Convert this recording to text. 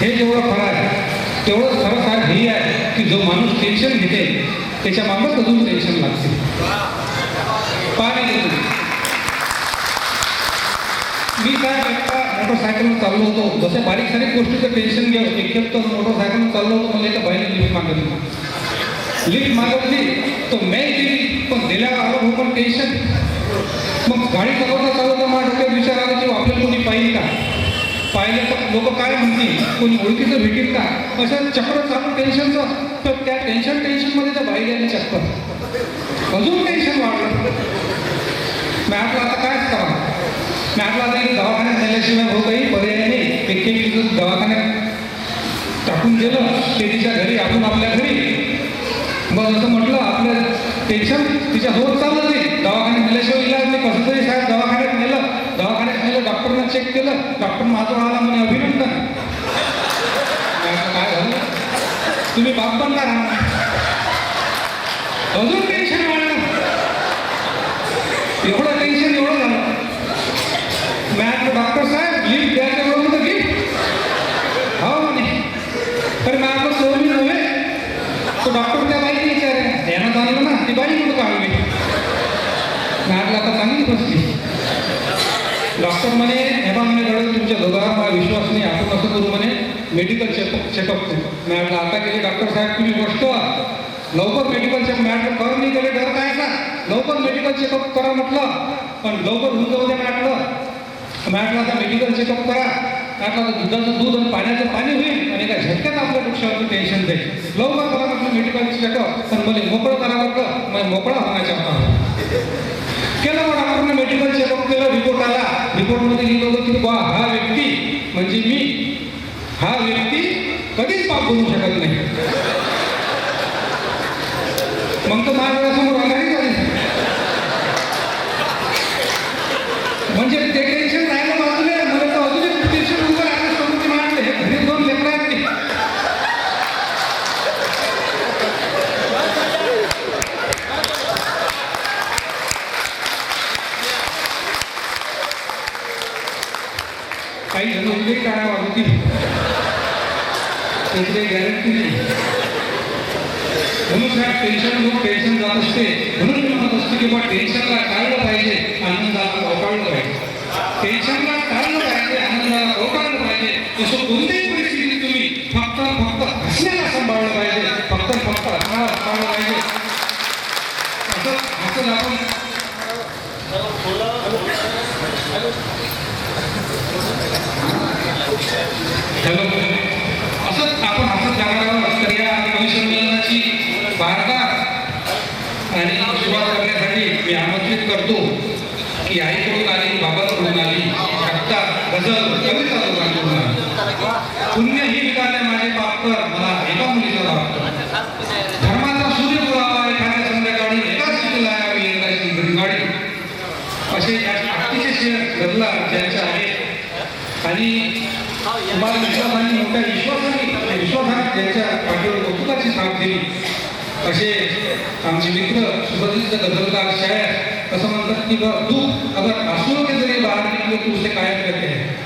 हे जेवढं खरं आहे तेवढं खरं काय हे आहे की जो माणूस टेन्शन घेते त्याच्या मागच अजून टेन्शन लागते. पाणी मी काय एकटा मोटरसायकल चाललो होतो. जसं बारीक सारीक गोष्टीचं टेन्शन घ्या एक तर मोटरसायकल चाललो होतो म्हणजे मला एका बाईने लिफ्ट मागितली लिफ्ट मागितली तर मी दिली पण दिल्यावर आलो हो पण टेन्शन मग गाडी चालवता चालवता माझ्या डोक्यात विचार आला की आपल्याला कोणी पाहिजे का? पाहिलं तर लोक काय म्हणतील? कोणी ओळखीचं भेटेल का? असं चक्र चालू टेन्शनचं. तर त्या टेन्शन टेन्शनमध्ये तर बाहेर गेल्या चक्कर. अजून टेन्शन वाढलं. मॅटला आता कायच करा मॅटला आता दवाखान्यात नेल्याशिवाय हो काही पर्याय नाही. एक एक दिवस दवाखान्यात टाकून गेलं. ते तिच्या घरी आपण आपल्या घरी. मग असं म्हटलं आपलं टेन्शन तिच्या होत चाललं नाही दवाखान्यात नेल्याशिवाय इलाज नाही कसं तरी साहेब दवाखान्यात नेलं दवाखान्यात नेलं डॉक्टरनं चेक केलं. डॉक्टर माझं आला म्हणे अभिनंदन. काय झालं? तुम्ही बाप पण राहा अजून टेन्शन वाढलं एवढं टेन्शन एवढं झालं. मॅ डॉक्टर साहेब लिफ्ट द्यायचं एवढं होतं की हो म्हणे. तर मॅ आपलं सोडली नव्हे? तो डॉक्टर त्या बाईक विचार यानं चांगलं ना ती बाई म्हणून काढली. मी आता चांगली बसली डॉक्टर म्हणे हे म्हणे गडे तुमच्या दोघांवर मला विश्वास नाही. आपण असं करू म्हणे? मेडिकल चेकअप चेकअप मी आता गेले डॉक्टर साहेब तुम्ही गोष्ट लवकर मेडिकल चेक मॅडम कर नाही गेले डर काय का? लवकर मेडिकल चेकअप करा म्हटलं. पण लवकर होऊन जाऊ द्या म्हटलं. म्हटलं आता मेडिकल चेकअप करा. मॅटला दुधाचं दूध आणि पाण्याचं पाणी होईल. आणि एका झटक्यात आपल्या डोक्यावरती टेन्शन जाईल. लवकर करा म्हटलं मेडिकल चेकअप पण मला मोकळं करा म्हटलं. मला मोकळा होण्याच्या केलं मग डॉक्टरने मेडिकल चेकअप रिपोर्टमध्ये लिहिलं होतं की बा हा व्यक्ती म्हणजे मी. हा व्यक्ती कधीच पाप करू शकत नाही. मग तो माझ्यासमोर आला झाली म्हणजे ते टेन्शन राहिलं बाजूला मला तर अजून एक टेन्शन उभं राहिलं समोरची मांडले हे घरी दोन लेकरं आहेत ते. काही जण उभे काढा वाजवती त्याची गॅरंटी नाही. म्हणून साहेब टेन्शन लोक टेन्शन जात असते. म्हणून मी म्हणत असतो की बा टेन्शनला टाळलं पाहिजे आनंदाला अवकाळलं पाहिजे. टेन्शनला टाळलं पाहिजे आनंदाला अवकाळलं पाहिजे. तसं कोणत्याही परिस्थितीत तुम्ही फक्त फक्त हसण्याला सांभाळलं पाहिजे. फक्त फक्त हसण्याला सांभाळलं पाहिजे. असं असं आपण हॅलो असंच आपण हसत जाणार तर या कविसंमेलनाची वार्ता आणि सुरुवात करण्यासाठी मी आमंत्रित करतो की आईकडून आली बाबाकडून आली कविता गझल कविता आली. पुण्य ही विकाले माझे पापकर मला एका मुलीचा बाप धर्माचा सूर्य एखाद्या संध्याकाळी एकाच शिकला यावी एकाची असे या अतिशय शेअर गजला ज्यांच्या आणि तुम्हाला विश्वासाने मोठ्या विश्वासाने आणि विश्वासाने त्यांच्या पाठीवर कौतुकाची साथ दिली. असे आमचे मित्र सुप्रसिद्ध गजलकार शायर असं म्हणतात की बा तू अगर आंसुओं के जरिए बाहर निकले तो उसे कायम करते हैं.